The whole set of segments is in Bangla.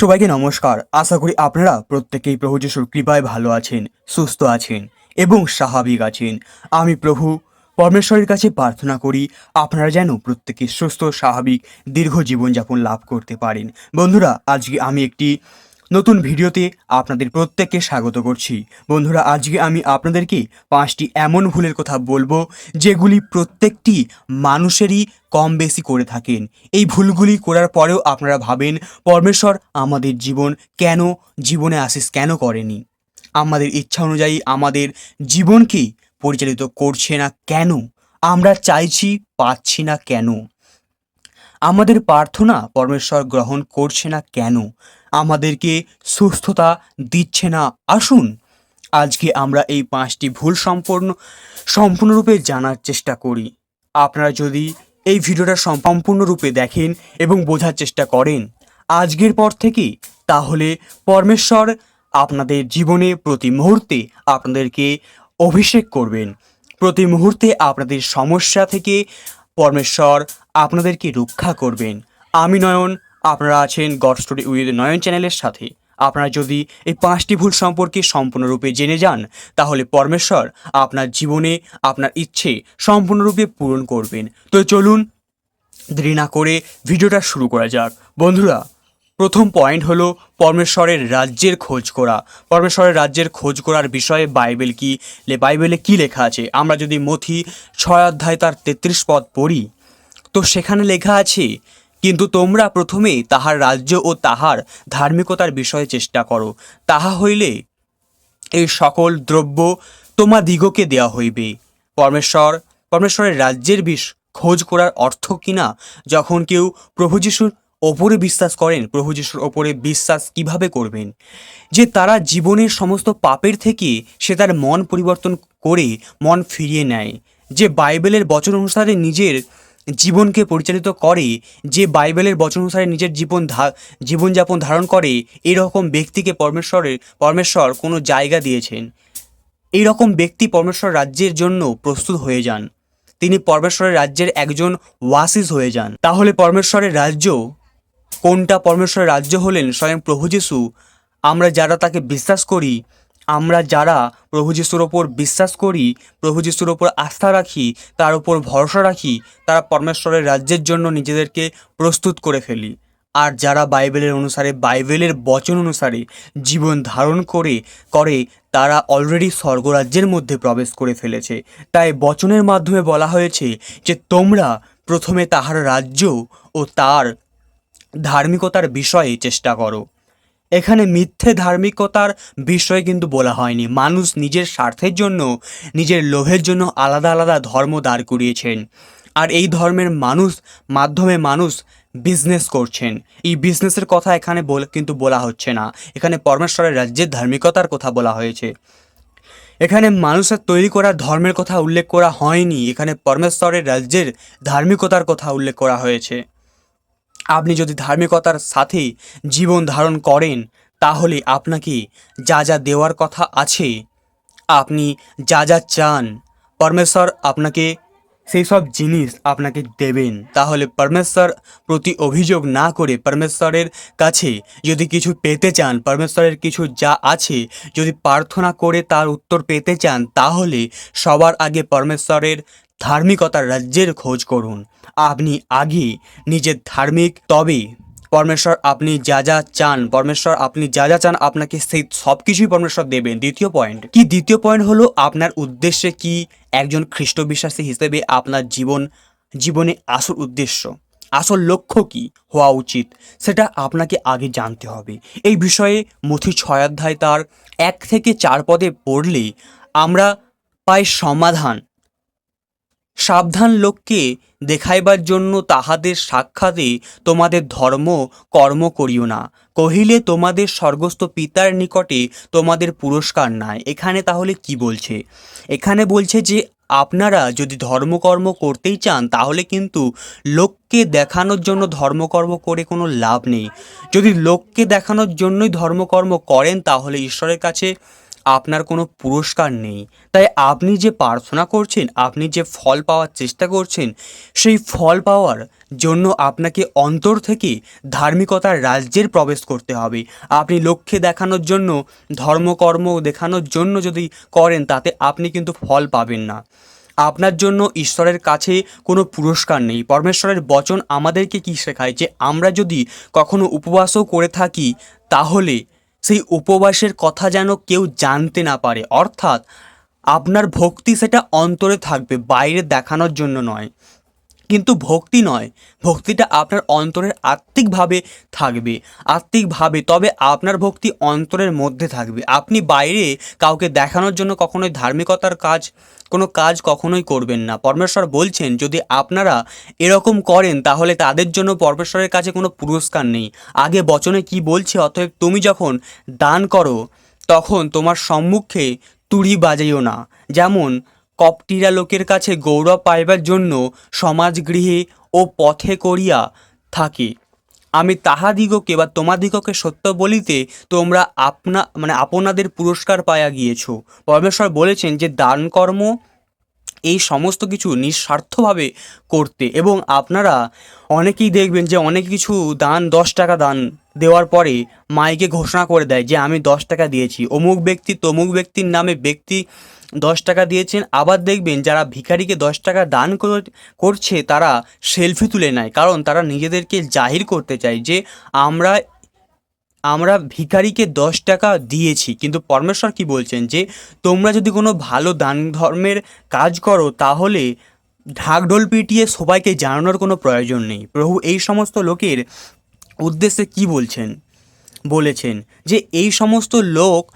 সবাইকে নমস্কার। আশা করি আপনারা প্রত্যেকেই প্রভু যিশুর কৃপায় ভালো আছেন, সুস্থ আছেন এবং স্বাভাবিক আছেন। আমি প্রভু পরমেশ্বরের কাছে প্রার্থনা করি, আপনারা যেন প্রত্যেকে সুস্থ, স্বাভাবিক, দীর্ঘ জীবনযাপন লাভ করতে পারেন। বন্ধুরা, আজকে আমি একটি নতুন ভিডিওতে আপনাদের প্রত্যেককে স্বাগত করছি। বন্ধুরা, আজকে আমি আপনাদেরকে পাঁচটি এমন ভুলের কথা বলব, যেগুলি প্রত্যেকটি মানুষেরই কম বেশি করে থাকেন। এই ভুলগুলি করার পরেও আপনারা ভাবেন, পরমেশ্বর আমাদের জীবন কেন জীবনে আশিস কেন করেনি? আমাদের ইচ্ছা অনুযায়ী আমাদের জীবনকে পরিচালিত করছে না কেন? আমরা চাইছি, পাচ্ছি না কেন? আমাদের প্রার্থনা পরমেশ্বর গ্রহণ করছে না কেন? আমাদেরকে সুস্থতা দিচ্ছে না। আসুন, আজকে আমরা এই পাঁচটি ভুল সম্পূর্ণ, সম্পূর্ণরূপে জানার চেষ্টা করি। আপনারা যদি এই ভিডিওটা সম্পূর্ণরূপে দেখেন এবং বোঝার চেষ্টা করেন, আজকের পর থেকে তাহলে পরমেশ্বর আপনাদের জীবনে প্রতি মুহূর্তে আপনাদেরকে অভিষেক করবেন। প্রতি মুহূর্তে আপনাদের সমস্যা থেকে পরমেশ্বর আপনাদেরকে রক্ষা করবেন। আমি নয়ন আপনারা আছেন গড স্টোরি উইথ নয়ন চ্যানেলের সাথে। আপনারা যদি এই পাঁচটি ভুল সম্পর্কে সম্পূর্ণরূপে জেনে যান, তাহলে পরমেশ্বর আপনার জীবনে আপনার ইচ্ছে সম্পূর্ণরূপে পূরণ করবেন। তো চলুন দেরি করে ভিডিওটা শুরু করা যাক। বন্ধুরা, প্রথম পয়েন্ট হলো পরমেশ্বরের রাজ্যের খোঁজ করা। পরমেশ্বরের রাজ্যের খোঁজ করার বিষয়ে বাইবেল কি বাইবেলে কি লেখা আছে? আমরা যদি মথি ছয় অধ্যায় তার তেত্রিশ পদ পড়ি, তো সেখানে লেখা আছে কিন্তু তোমরা প্রথমে তাহার রাজ্য ও তাহার ধার্মিকতার বিষয়ে চেষ্টা করো। তাহা হইলে এই সকল দ্রব্য তোমা দিগকে দেওয়া হইবে। পরমেশ্বর, পরমেশ্বরের রাজ্যের বিষ খোঁজ করার অর্থ কিনা যখন কেউ প্রভু যিশুর ওপরে বিশ্বাস করেন, প্রভু যিশুর ওপরে বিশ্বাস কীভাবে করবেন? যে তারা জীবনের সমস্ত পাপের থেকে সে তার মন পরিবর্তন করে মন ফিরিয়ে নেয়। যে বাইবেলের বচন অনুসারে নিজের জীবনকে পরিচালিত করে, যে বাইবেলের বচন অনুসারে নিজের জীবন জীবনযাপন ধারণ করে, এরকম ব্যক্তিকে পরমেশ্বরের, পরমেশ্বর কোনো জায়গা দিয়েছেন। এই রকম ব্যক্তি পরমেশ্বর রাজ্যের জন্য প্রস্তুত হয়ে যান। তিনি পরমেশ্বরের রাজ্যের একজন ওয়াসিস হয়ে যান। তাহলে পরমেশ্বরের রাজ্য, কোনটা পরমেশ্বরের রাজ্য হলেন স্বয়ং প্রভু যিশু? আমরা যারা তাকে বিশ্বাস করি আমরা যারা প্রভু যিশুর ওপর বিশ্বাস করি, প্রভু যিশুর ওপর আস্থা রাখি, তার উপর ভরসা রাখি, তারা পরমেশ্বরের রাজ্যের জন্য নিজেদেরকে প্রস্তুত করে ফেলি। আর যারা বাইবেলের অনুসারে, বাইবেলের বচন অনুসারে জীবন ধারণ করে করে, তারা অলরেডি স্বর্গরাজ্যের মধ্যে প্রবেশ করে ফেলেছে। তাই বচনের মাধ্যমে বলা হয়েছে যে তোমরা প্রথমে তাহার রাজ্য ও তার ধার্মিকতার বিষয়ে চেষ্টা করো। এখানে মিথ্যে ধার্মিকতার বিষয়ে কিন্তু বলা হয়নি। মানুষ নিজের স্বার্থের জন্য, নিজের লোভের জন্য আলাদা আলাদা ধর্ম দাঁড় করিয়েছেন। আর এই ধর্মের মানুষ, মাধ্যমে মানুষ বিজনেস করছেন। এই বিজনেসের কথা এখানে বল, কিন্তু বলা হচ্ছে না। এখানে পরমেশ্বরের রাজ্যের ধার্মিকতার কথা বলা হয়েছে। এখানে মানুষের তৈরি করা ধর্মের কথা উল্লেখ করা হয়নি। এখানে পরমেশ্বরের রাজ্যের ধার্মিকতার কথা উল্লেখ করা হয়েছে। আপনি যদি ধার্মিকতার সাথে জীবন ধারণ করেন, তাহলে আপনাকে যা যা দেওয়ার কথা আছে, আপনি যা যা চান, পরমেশ্বর আপনাকে সেই সব জিনিস আপনাকে দেবেন। তাহলে পরমেশ্বর প্রতি অভিযোগ না করে পরমেশ্বরের কাছে যদি কিছু পেতে চান, পরমেশ্বরের কিছু যা আছে, যদি প্রার্থনা করে তার উত্তর পেতে চান, তাহলে সবার আগে পরমেশ্বরের ধার্মিকতার রাজ্যের খোঁজ করুন। আপনি আগে নিজের ধার্মিক, তবে পরমেশ্বর আপনি যা যা চান, পরমেশ্বর আপনি যা যা চান, আপনাকে সেই সব কিছুই পরমেশ্বর দেবেন। দ্বিতীয় পয়েন্ট কি দ্বিতীয় পয়েন্ট হলো আপনার উদ্দেশ্যে কি একজন খ্রিস্ট বিশ্বাসী হিসেবে আপনার জীবন, জীবনে আসল উদ্দেশ্য, আসল লক্ষ্য কি হওয়া উচিত, সেটা আপনাকে আগে জানতে হবে। এই বিষয়ে মথি ছয় অধ্যায় তার এক থেকে চার পদে পড়লে আমরা পাই সমাধান। সাবধান লোককে দেখাইবার জন্য তাহাদের সাক্ষাতে তোমাদের ধর্ম কর্ম করিও না। কহিলে তোমাদের স্বর্গস্থ পিতার নিকটে তোমাদের পুরস্কার নাই। এখানে তাহলে কি বলছে? এখানে বলছে যে, আপনারা যদি ধর্মকর্ম করতেই চান, তাহলে কিন্তু লোককে দেখানোর জন্য ধর্মকর্ম করে কোনো লাভ নেই। যদি লোককে দেখানোর জন্যই ধর্মকর্ম করেন, তাহলে ঈশ্বরের কাছে আপনার কোনো পুরস্কার নেই। তাই আপনি যে প্রার্থনা করছেন, আপনি যে ফল পাওয়ার চেষ্টা করছেন, সেই ফল পাওয়ার জন্য আপনাকে অন্তর থেকে ধার্মিকতার রাজ্যের প্রবেশ করতে হবে। আপনি লক্ষ্যে দেখানোর জন্য ধর্মকর্ম দেখানোর জন্য যদি করেন, তাতে আপনি কিন্তু ফল পাবেন না। আপনার জন্য ঈশ্বরের কাছে কোনো পুরস্কার নেই। পরমেশ্বরের বচন আমাদেরকে কি শেখায়? যে আমরা যদি কখনো উপবাসও করে থাকি, তাহলে সেই উপবাসের কথা যেন কেউ জানতে না পারে। অর্থাৎ, আপনার ভক্তি সেটা অন্তরে থাকবে, বাইরে দেখানোর জন্য নয়। কিন্তু ভক্তি নয়। ভক্তিটা আপনার অন্তরের আত্মিকভাবে থাকবে। আত্মিকভাবে, তবে আপনার ভক্তি অন্তরের মধ্যে থাকবে। আপনি বাইরে কাউকে দেখানোর জন্য কখনোই ধার্মিকতার কাজ, কোনো কাজ কখনোই করবেন না। পরমেশ্বর বলছেন, যদি আপনারা এরকম করেন, তাহলে তাদের জন্য পরমেশ্বরের কাছে কোনো পুরস্কার নেই। আগে বচনে কি বলছে, অতএব তুমি যখন দান করো, তখন তোমার সম্মুখে তুড়ি বাজাইও না। যেমন কপটিরা লোকের কাছে গৌরব পাইবার জন্য সমাজগৃহে ও পথে করিয়া থাকে। আমি তাহাদিগকে বা তোমাদিগকে সত্য বলিতে তোমরা আপনা মানে আপনাদের পুরস্কার পাইয়া গিয়েছ। পরমেশ্বর বলেছেন যে দান কর্ম এই সমস্ত কিছু নিঃস্বার্থভাবে করতে এবং আপনারা অনেকেই দেখবেন যে, অনেক কিছু দান, দশ টাকা দান দেওয়ার পরে মাইকে ঘোষণা করে দেয় যে, আমি দশ টাকা দিয়েছি। অমুক ব্যক্তি তমুক ব্যক্তির নামে ব্যক্তি দশ টাকা দিয়েছেন। আবার দেখবেন যারা ভিখারিকে দশ টাকা দান করছে, তারা সেলফি তুলে নেয়। কারণ তারা নিজেদেরকে জাহির করতে চায় যে, আমরা আমরা ভিখারিকে দশ টাকা দিয়েছি। কিন্তু পরমেশ্বর কি বলছেন যে, তোমরা যদি কোনো ভালো দান ধর্মের কাজ করো, তাহলে ঢাকঢোল পিটিয়ে সবাইকে জানানোর কোনো প্রয়োজন নেই। প্রভু এই সমস্ত লোকের উদ্দেশ্যে কি বলছেন? বলেছেন যে, এই সমস্ত লোক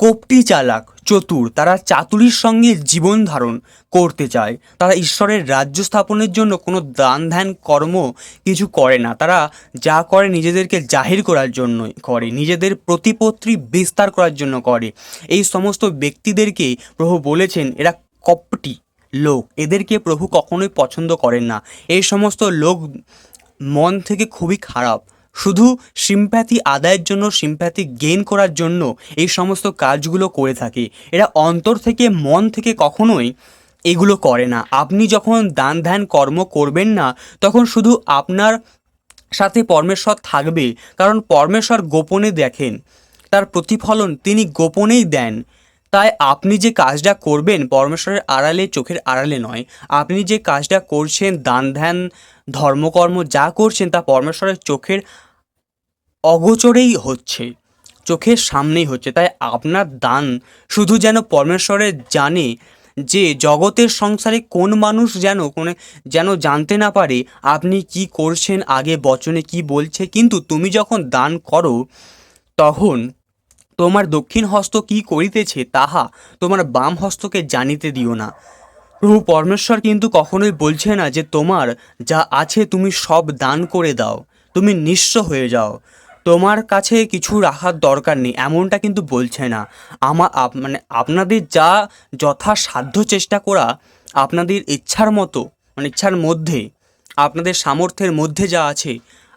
কোপটি চালাক, চতুর, তারা চাতুরির সঙ্গে জীবন ধারণ করতে চায়। তারা ঈশ্বরের রাজ্য স্থাপনের জন্য কোনো দান ধ্যান কর্ম কিছু করে না। তারা যা করে নিজেদেরকে জাহির করার জন্য করে, নিজেদের প্রতিপত্তি বিস্তার করার জন্য করে। এই সমস্ত ব্যক্তিদেরকে প্রভু বলেছেন, এরা কপটি লোক, এদেরকে প্রভু কখনোই পছন্দ করেন না। এই সমস্ত লোক মন থেকে খুবই খারাপ। শুধু সিম্প্যাথি আদায়ের জন্য সিম্প্যাথি গেইন করার জন্য এই সমস্ত কাজগুলো করে থাকে। এরা অন্তর থেকে, মন থেকে কখনোই এগুলো করে না। আপনি যখন দান ধ্যান কর্ম করবেন না, তখন শুধু আপনার সাথে পরমেশ্বর থাকবে। কারণ পরমেশ্বর গোপনে দেখেন। তার প্রতিফলন তিনি গোপনেই দেন। তাই আপনি যে কাজটা করবেন পরমেশ্বরের আড়ালে, চোখের আড়ালে নয়। আপনি যে কাজটা করছেন, দান ধ্যান, ধর্মকর্ম যা করছেন তা পরমেশ্বরের চোখের অগোচরেই হচ্ছে, চোখের সামনেই হচ্ছে। তাই আপনার দান শুধু যেন পরমেশ্বরের জানে যে জগতের সংসারে কোন মানুষ যেন কোনো, যেন জানতে না পারে আপনি কি করছেন, আগে বচনে কি বলছে। কিন্তু তুমি যখন দান করো, তখন তোমার দক্ষিণ হস্ত কি করিতেছে তাহা তোমার বাম হস্তকে জানিতে দিও না। প্রভু পরমেশ্বর কিন্তু কখনোই বলছে না যে তোমার যা আছে তুমি সব দান করে দাও, তুমি নিঃস্ব হয়ে যাও। তোমার কাছে কিছু রাখার দরকার নেই, এমনটা কিন্তু বলছে না। আমার মানে আপনাদের যা যথাসাধ্য চেষ্টা করা আপনাদের ইচ্ছার মতো মানে ইচ্ছার মধ্যে, আপনাদের সামর্থ্যের মধ্যে যা আছে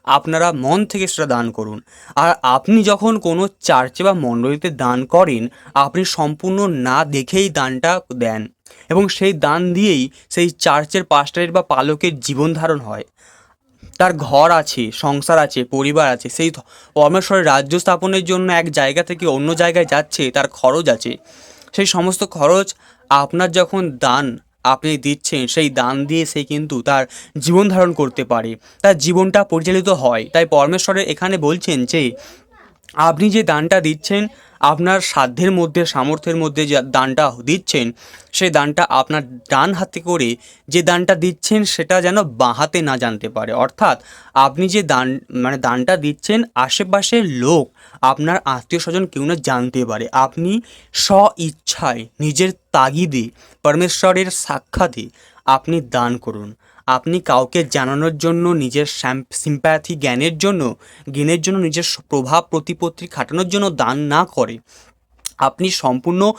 আপনারা মন থেকে সেটা দান করুন। আর আপনি যখন কোনো চার্চে বা মণ্ডলীতে দান করেন, আপনি সম্পূর্ণ না দেখেই দানটা দেন এবং সেই দান দিয়েই সেই চার্চের পাস্টারের বা পালকের জীবন ধারণ হয়। তার ঘর আছে, সংসার আছে, পরিবার আছে, সেই পরমেশ্বরের রাজ্য স্থাপনের জন্য এক জায়গা থেকে অন্য জায়গায় যাচ্ছে, তার খরচ আছে। সেই সমস্ত খরচ আপনার যখন দান আপনি দিচ্ছেন, সেই দান দিয়ে সে কিন্তু তার জীবন ধারণ করতে পারে। তার জীবনটা পরিচালিত হয়। তাই পরমেশ্বরের এখানে বলছেন যে আপনি যে দানটা দিচ্ছেন, আপনার সাধ্যের মধ্যে, সামর্থ্যের মধ্যে যে দানটা দিচ্ছেন, সেই দানটা আপনার ডান হাতে করে যে দানটা দিচ্ছেন, সেটা যেন বাঁহাতে না জানতে পারে। অর্থাৎ আপনি যে দান মানে দানটা দিচ্ছেন, আশেপাশের লোক, আপনার আত্মীয় স্বজন কেউ না জানতে পারে। আপনি স্ব ইচ্ছায় নিজের তাগিদে, পরমেশ্বরের সাক্ষাতে আপনি দান করুন। আপনি কাউকে জানানোর জন্য, নিজের সিম্প্যাথি জ্ঞানের জন্য জ্ঞানের জন্য নিজের প্রভাব প্রতিপত্তি খাটানোর জন্য দান না করে। আপনি সম্পূর্ণ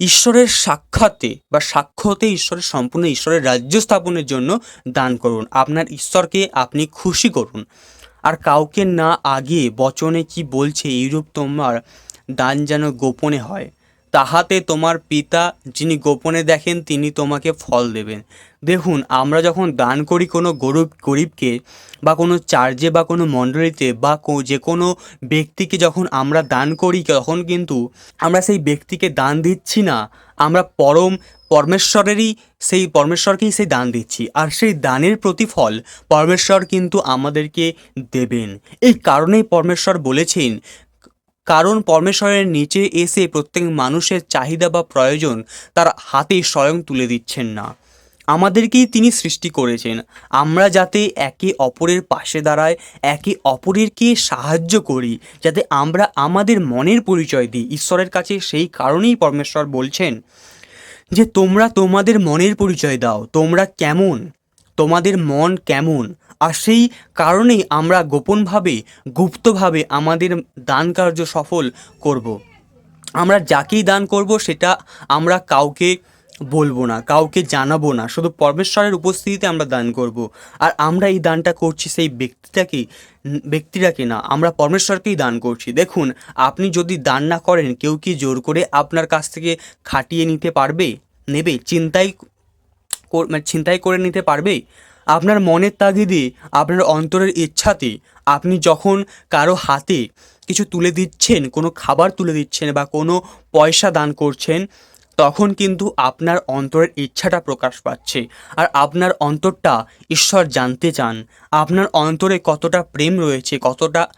ঈশ্বরের সাক্ষাতে বা সাক্ষ্যতে ঈশ্বরের সম্পূর্ণ ঈশ্বরের রাজ্য স্থাপনের জন্য দান করুন। আপনার ঈশ্বরকে আপনি খুশি করুন। আর কাউকে না আগে বচনে কি বলছে এইরূপ তোমার দান যেন গোপনে হয়। তাহাতে তোমার পিতা যিনি গোপনে দেখেন, তিনি তোমাকে ফল দেবেন। দেখুন, আমরা যখন দান করি কোনো গরিব, গরিবকে বা কোনো চার্জে বা কোনো মণ্ডলীতে বা যে কোনো ব্যক্তিকে যখন আমরা দান করি, তখন কিন্তু আমরা সেই ব্যক্তিকে দান দিচ্ছি না। আমরা পরম, পরমেশ্বরেরই সেই, পরমেশ্বরকেই সেই দান দিচ্ছি। আর সেই দানের প্রতিফল পরমেশ্বর কিন্তু আমাদেরকে দেবেন। এই কারণেই পরমেশ্বর বলেছেন, কারণ পরমেশ্বরের নিচে এসে প্রত্যেক মানুষের চাহিদা বা প্রয়োজন তার হাতে স্বয়ং তুলে দিচ্ছেন না। আমাদেরকেই তিনি সৃষ্টি করেছেন। আমরা যাতে একে অপরের পাশে দাঁড়ায়, একে অপরেরকে সাহায্য করি, যাতে আমরা আমাদের মনের পরিচয় দিই। ঈশ্বরের কাছে সেই কারণেই পরমেশ্বর বলছেন যে, তোমরা তোমাদের মনের পরিচয় দাও। তোমরা কেমন? তোমাদের মন কেমন? আর সেই কারণেই আমরা গোপনভাবে, গুপ্তভাবে আমাদের দান কার্য সফল করব। আমরা যাকেই দান করব, সেটা আমরা কাউকে বলব না, কাউকে জানাব না, শুধু পরমেশ্বরের উপস্থিতিতে আমরা দান করব। আর আমরা এই দানটা করছি সেই ব্যক্তিটাকে ব্যক্তিটাকে না, আমরা পরমেশ্বরকেই দান করছি। দেখুন, আপনি যদি দান না করেন, কেউ কি জোর করে আপনার কাছ থেকে খাটিয়ে নিতে পারবে? নেবে? চিন্তাই মানে ছিনতাই করে নিতে পারবে? আপনার মনের তাগিদে, আপনার অন্তরের ইচ্ছাতে, আপনি যখন কারও হাতে কিছু তুলে দিচ্ছেন, কোনো খাবার তুলে দিচ্ছেন বা কোনো পয়সা দান করছেন তখন কিন্তু আপনার অন্তরের ইচ্ছাটা প্রকাশ পাচ্ছে। আর আপনার অন্তরটা ঈশ্বর জানতে চান। আপনার অন্তরে কতটা প্রেম রয়েছে, কতটা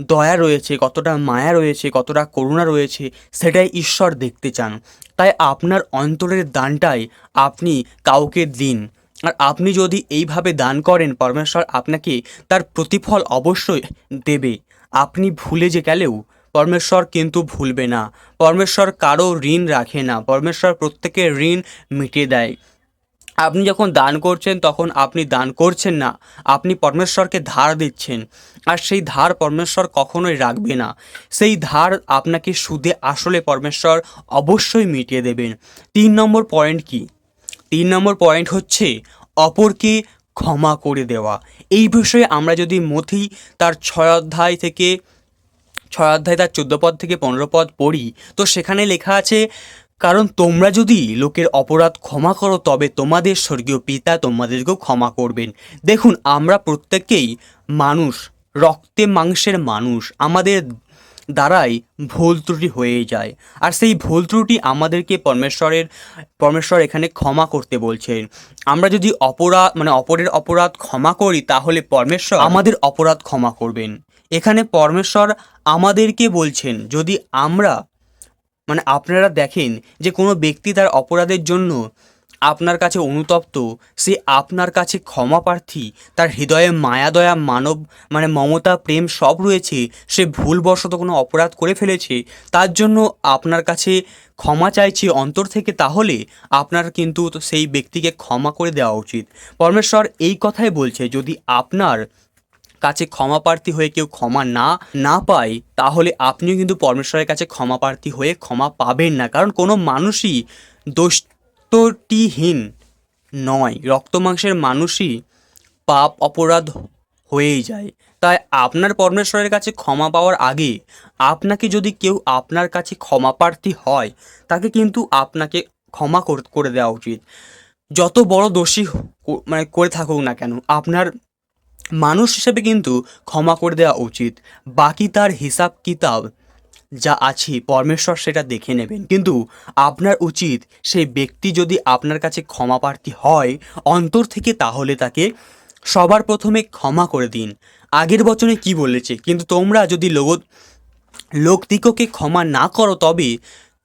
দয়া রয়েছে, কতটা মায়া রয়েছে, কতটা করুণা রয়েছে, সেটাই ঈশ্বর দেখতে চান। তাই আপনার অন্তরের দানটাই আপনি কাউকে দিন। আর আপনি যদি এইভাবে দান করেন, পরমেশ্বর আপনাকে তার প্রতিফল অবশ্যই দেবে। আপনি ভুলে যে গেলেও পরমেশ্বর কিন্তু ভুলবে না। পরমেশ্বর কারও ঋণ রাখে না। পরমেশ্বর প্রত্যেকের ঋণ মিটিয়ে দেয়। আপনি যখন দান করছেন, তখন আপনি দান করছেন না। আপনি পরমেশ্বরকে ধার দিচ্ছেন। আর সেই ধার পরমেশ্বর কখনোই রাখবে না। সেই ধার আপনাকে সুদে আসলে পরমেশ্বর অবশ্যই মিটিয়ে দেবেন। তিন নম্বর পয়েন্ট কি? তিন নম্বর পয়েন্ট হচ্ছে অপরকে ক্ষমা করে দেওয়া। এই বিষয়ে আমরা যদি মথি তার ছয় অধ্যায় থেকে ছয় অধ্যায় তার চোদ্দ পদ থেকে পনেরো পদ পড়ি, তো সেখানে লেখা আছে, কারণ তোমরা যদি লোকের অপরাধ ক্ষমা করো, তবে তোমাদের স্বর্গীয় পিতা তোমাদেরকেও ক্ষমা করবেন। দেখুন, আমরা প্রত্যেকেই মানুষ, রক্তে মাংসের মানুষ, আমাদের দ্বারাই ভুল ত্রুটি হয়ে যায়। আর সেই ভুল ত্রুটি আমাদেরকে পরমেশ্বরের, পরমেশ্বর এখানে ক্ষমা করতে বলছেন। আমরা যদি অপরাধ মানে অপরের অপরাধ ক্ষমা করি, তাহলে পরমেশ্বর আমাদের অপরাধ ক্ষমা করবেন। এখানে পরমেশ্বর আমাদেরকে বলছেন, যদি আমরা মানে আপনারা দেখেন যে কোনো ব্যক্তি তার অপরাধের জন্য আপনার কাছে অনুতপ্ত, সে আপনার কাছে ক্ষমা প্রার্থী, তার হৃদয়ে মায়া, দয়া, মানব মানে মমতা, প্রেম সব রয়েছে, সে ভুলবশত কোনো অপরাধ করে ফেলেছে, তার জন্য আপনার কাছে ক্ষমা চাইছে অন্তর থেকে, তাহলে আপনার কিন্তু সেই ব্যক্তিকে ক্ষমা করে দেওয়া উচিত। পরমেশ্বর এই কথাই বলছে, যদি আপনার কাছে ক্ষমা প্রার্থী হয়ে কেউ ক্ষমা না না পায়, তাহলে আপনিও কিন্তু পরমেশ্বরের কাছে ক্ষমা প্রার্থী হয়ে ক্ষমা পাবেন না। কারণ কোনো মানুষই দোষটিহীন নয়। রক্ত মাংসের মানুষই পাপ অপরাধ হয়েই যায়। তাই আপনার পরমেশ্বরের কাছে ক্ষমা পাওয়ার আগে আপনাকে যদি কেউ আপনার কাছে ক্ষমা প্রার্থী হয়, তাকে কিন্তু আপনাকে ক্ষমা করে দেওয়া উচিত। যত বড় দোষী মানে করে থাকুক না কেন, আপনার মানুষ হিসেবে কিন্তু ক্ষমা করে দেওয়া উচিত। বাকি তার হিসাব কিতাব যা আছে, পরমেশ্বর সেটা দেখে নেবেন। কিন্তু আপনার উচিত সেই ব্যক্তি যদি আপনার কাছে ক্ষমা প্রার্থী হয়, অন্তর থেকে তাহলে তাকে সবার প্রথমে ক্ষমা করে দিন। আগের বচনে কি বলেছে? কিন্তু তোমরা যদি লোক, লোকদিগকে ক্ষমা না করো, তবে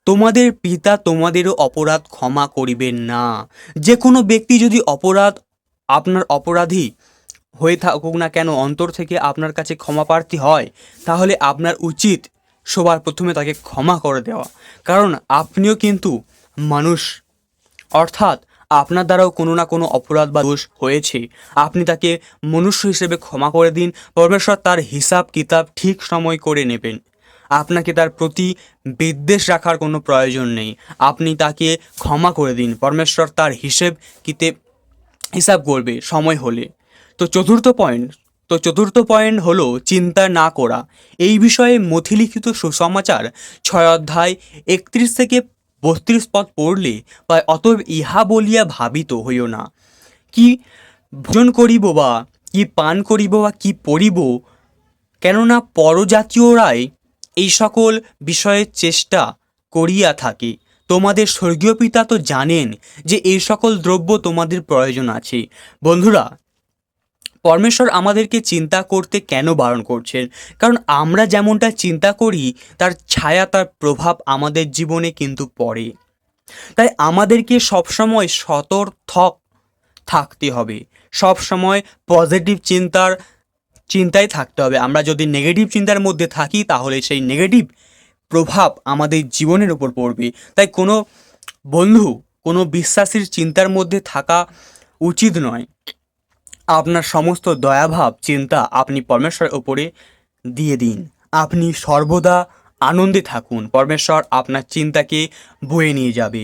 তোমাদের পিতা তোমাদেরও অপরাধ ক্ষমা করিবেন না। যে কোনো ব্যক্তি যদি অপরাধ, আপনার অপরাধী হয়ে থাকুক না কেন, অন্তর থেকে আপনার কাছে ক্ষমা প্রার্থী হয়, তাহলে আপনার উচিত সবার প্রথমে তাকে ক্ষমা করে দেওয়া। কারণ আপনিও কিন্তু মানুষ। অর্থাৎ আপনার দ্বারাও কোনো না কোনো অপরাধ বা দোষ হয়েছে। আপনি তাকে মনুষ্য হিসেবে ক্ষমা করে দিন, পরমেশ্বর তার হিসাব, কিতাব ঠিক সময় করে নেবেন। আপনাকে তার প্রতি বিদ্বেষ রাখার কোনো প্রয়োজন নেই। আপনি তাকে ক্ষমা করে দিন। পরমেশ্বর তার হিসেব, কিতে, হিসাব করবে সময় হলে। তো চতুর্থ পয়েন্ট তো চতুর্থ পয়েন্ট হলো চিন্তা না করা। এই বিষয়ে মথিলিখিত সুসমাচার ছয় অধ্যায় একত্রিশ থেকে বত্রিশ পদ পড়লে বা অতএব ইহা বলিয়া ভাবিত হইও না। কি ভোজন করিব বা কি পান করিব বা কি পড়িব, কেননা পরজাতীয়রাই এই সকল বিষয়ের চেষ্টা করিয়া থাকে। তোমাদের স্বর্গীয় পিতা তো জানেন যে এই সকল দ্রব্য তোমাদের প্রয়োজন আছে। বন্ধুরা পরমেশ্বর আমাদেরকে চিন্তা করতে কেন বারণ করছেন? কারণ আমরা যেমনটা চিন্তা করি, তার ছায়া, তার প্রভাব আমাদের জীবনে কিন্তু পড়ে। তাই আমাদেরকে সবসময় সতর্থক থাকতে হবে। সবসময় পজিটিভ চিন্তার চিন্তায় থাকতে হবে। আমরা যদি নেগেটিভ চিন্তার মধ্যে থাকি, তাহলে সেই নেগেটিভ প্রভাব আমাদের জীবনের উপর পড়বে। তাই কোনো বন্ধু, কোনো বিশ্বাসীর চিন্তার মধ্যে থাকা উচিত নয়। আপনার সমস্ত দয়াভাব, চিন্তা আপনি পরমেশ্বরের ওপরে দিয়ে দিন। আপনি সর্বদা আনন্দে থাকুন। পরমেশ্বর আপনার চিন্তাকে বয়ে নিয়ে যাবে।